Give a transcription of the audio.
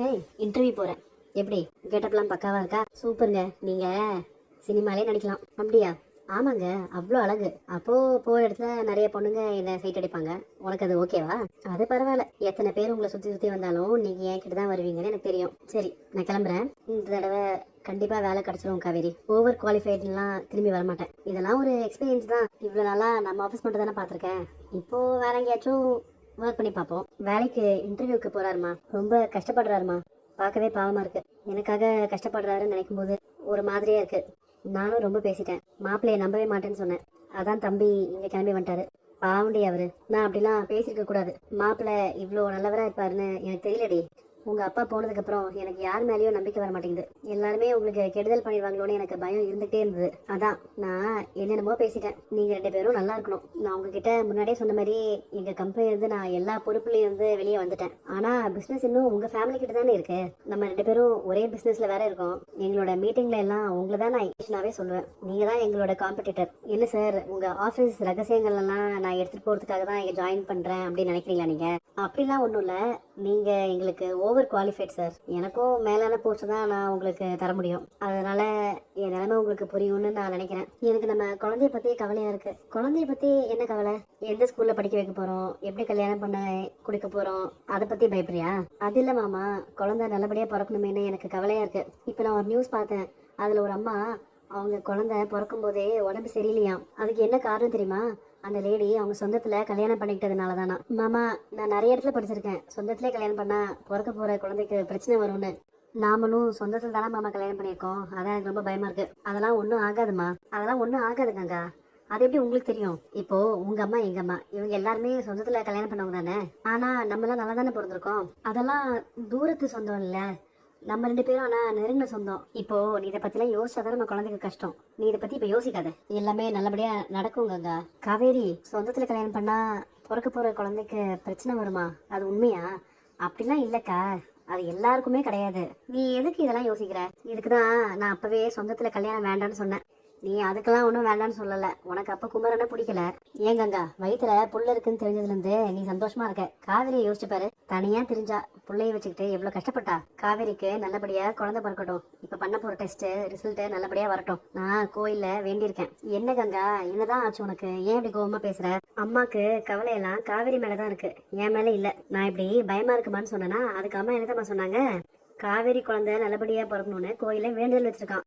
ஏய் இன்டர்வியூ போகிறேன் எப்படி? கெட்டப்லாம் பக்காவா இருக்கா? சூப்பருங்க. நீங்கள் சினிமாலே நடிக்கலாம். அப்படியா? ஆமாங்க அவ்வளோ அழகு. அப்போ போகிற இடத்துல நிறைய பொண்ணுங்க என்னை சைட் அடிப்பாங்க. உனக்கு அது ஓகேவா அது பரவாயில்ல. எத்தனை பேர் உங்களை சுற்றி சுற்றி வந்தாலும் நீங்கள் என் கிட்ட தான் வருவீங்கன்னு எனக்கு தெரியும். சரி நான் கிளம்புறேன். இந்த தடவை கண்டிப்பாக வேலை கிடச்சிரும் காவேரி. ஓவர் குவாலிஃபைட்லாம் திரும்பி வரமாட்டேன். இதெல்லாம் ஒரு எக்ஸ்பீரியன்ஸ் தான். இவ்வளோ நாளாக நம்ம ஆஃபீஸ் மட்டும் தானே பார்த்துருக்கேன். இப்போது வேற எங்கேயாச்சும் ஒர்க் பண்ணி பார்ப்போம். வேலைக்கு இன்டர்வியூக்கு போறாருமா. ரொம்ப கஷ்டப்படுறாருமா. பார்க்கவே பாவமா இருக்கு. எனக்காக கஷ்டப்படுறாருன்னு நினைக்கும் போது ஒரு மாதிரியா இருக்கு. நானும் ரொம்ப பேசிட்டேன். மாப்பிள்ளையை நம்பவே மாட்டேன்னு சொன்னேன். அதான் தம்பி இங்க கிளம்பி வந்துட்டாரு. பாவண்டி அவரு. நான் அப்படிலாம் பேசியிருக்க கூடாது. மாப்பிள்ளை இவ்வளோ நல்லவரா இருப்பாருன்னு எனக்கு தெரியலடி. உங்கள் அப்பா போனதுக்கப்புறம் எனக்கு யார் மேலேயும் நம்பிக்கை வர மாட்டேங்குது. எல்லாருமே உங்களுக்கு கெடுதல் பண்ணிடுவாங்களோன்னு எனக்கு பயம் இருந்துகிட்டே இருந்தது. அதான் நான் என்னென்னமோ பேசிட்டேன். நீங்கள் ரெண்டு பேரும் நல்லா இருக்கணும். நான் உங்ககிட்ட முன்னாடியே சொன்ன மாதிரி எங்கள் கம்பெனிலேருந்து நான் எல்லா பொறுப்புலையும் இருந்து வெளியே வந்துட்டேன். ஆனால் பிஸ்னஸ் இன்னும் உங்கள் ஃபேமிலி கிட்ட தானே இருக்கு. நம்ம ரெண்டு பேரும் ஒரே பிஸ்னஸில் வேற இருக்கோம். எங்களோட மீட்டிங்ல எல்லாம் உங்களை தான் நான் இன்டர்வியூனாவே சொல்லுவேன். நீங்கள் தான் எங்களோட காம்படிட்டர் என்ன சார் உங்கள் ஆஃபீஸ் ரகசியங்கள் எல்லாம் நான் எடுத்துகிட்டு போகிறதுக்காக தான் இங்கே ஜாயின் பண்ணுறேன் அப்படின்னு நினைக்கிறீங்களா நீங்கள் அப்படிலாம் ஒன்றும் இல்லை. நீங்க எங்களுக்கு ஓவர் குவாலிஃபைட் சார் எனக்கும் மேலான போஸ்ட் தான் நான் உங்களுக்கு தர முடியும். அதனால என் நிலைமை உங்களுக்கு புரியும்னு நான் நினைக்கிறேன். எனக்கு நம்ம குழந்தைய பற்றி கவலையா இருக்கு. குழந்தைய பத்தி என்ன கவலை? எந்த ஸ்கூல்ல படிக்க வைக்க போறோம்? எப்படி கல்யாணம் பண்ண குடிக்க போறோம்? அதை பத்தி பயப்படுறியா? அது இல்ல மாமா. குழந்தை நல்லபடியா பிறக்கணுமேனு எனக்கு கவலையா இருக்கு. இப்போ நான் ஒரு நியூஸ் பார்த்தேன். அதுல ஒரு அம்மா அவங்க குழந்தை பிறக்கும் போதே உடம்பு சரியில்லையாம். அதுக்கு என்ன காரணம் தெரியுமா? அந்த லேடி அவங்க சொந்தத்துல கல்யாணம் பண்ணிக்கிட்டதுனால தானா மாமா நான் நிறைய இடத்துல படிச்சிருக்கேன். சொந்தத்திலே கல்யாணம் பண்ணா பிறக்க போற குழந்தைக்கு பிரச்சனை வரும்னு. நாமளும் சொந்தத்துல தானே மாமா கல்யாணம் பண்ணியிருக்கோம். அதான் எனக்கு ரொம்ப பயமா இருக்கு. அதெல்லாம் ஒன்றும் ஆகாதுமா. அதெல்லாம் ஒன்றும் ஆகாதுக்கங்கா அது எப்படி உங்களுக்கு தெரியும்? இப்போ உங்க அம்மா எங்க அம்மா இவங்க எல்லாருமே சொந்தத்துல கல்யாணம் பண்ணவங்க தானே. ஆனா நம்மளாம் நல்லா தானே பிறந்திருக்கோம். அதெல்லாம் தூரத்து சொந்தம் இல்லை. நம்ம ரெண்டு பேரும் ஆனால் நெருங்கின சொந்தம். இப்போ நீ இதை பத்திலாம் யோசிச்சாதான் நம்ம குழந்தைக்கு கஷ்டம். நீ இதை பத்தி இப்போ யோசிக்காத. எல்லாமே நல்லபடியா நடக்குங்க காவேரி சொந்தத்தில் கல்யாணம் பண்ணா பிறக்க போற குழந்தைக்கு பிரச்சனை வருமா? அது உண்மையா? அப்படிலாம் இல்லக்கா. அது எல்லாருக்குமே கிடையாது. நீ எதுக்கு இதெல்லாம் யோசிக்கிற? இதுக்கு தான் நான் அப்பவே சொந்தத்தில் கல்யாணம் வேண்டாம்னு சொன்னேன். நீ அதுக்கெல்லாம் ஒன்றும் வேண்டாம்னு சொல்லலை. உனக்கு அப்போ குமரனை பிடிக்கல. ஏன் கங்கா? வயிற்றுல புல் இருக்குன்னு தெரிஞ்சதுலேருந்து நீ சந்தோஷமா இருக்க. காவேரியை யோசிச்சு பாரு. தனியாக தெரிஞ்சா பிள்ளையை வச்சுக்கிட்டு எவ்வளோ கஷ்டப்பட்டா? காவேரிக்கு நல்லபடியாக குழந்தை பிறக்கட்டும். இப்போ பண்ண போகிற டெஸ்ட்டு ரிசல்ட்டு நல்லபடியாக வரட்டும். நான் கோயிலில் வேண்டியிருக்கேன். என்ன கங்கா? என்னதான் ஆச்சு உனக்கு? ஏன் இப்படி கோபமாக பேசுகிற அம்மாக்கு கவலையெல்லாம் காவேரி மேலதான் இருக்குது என் மேலே இல்லை. நான் இப்படி பயமாக இருக்குமான்னு சொன்னேன்னா அதுக்கு அம்மா என்னதான் சொன்னாங்க? காவேரி குழந்தை நல்லபடியாக பிறக்கணும்னு கோயிலில் வேண்டுதல் வச்சுருக்கான்.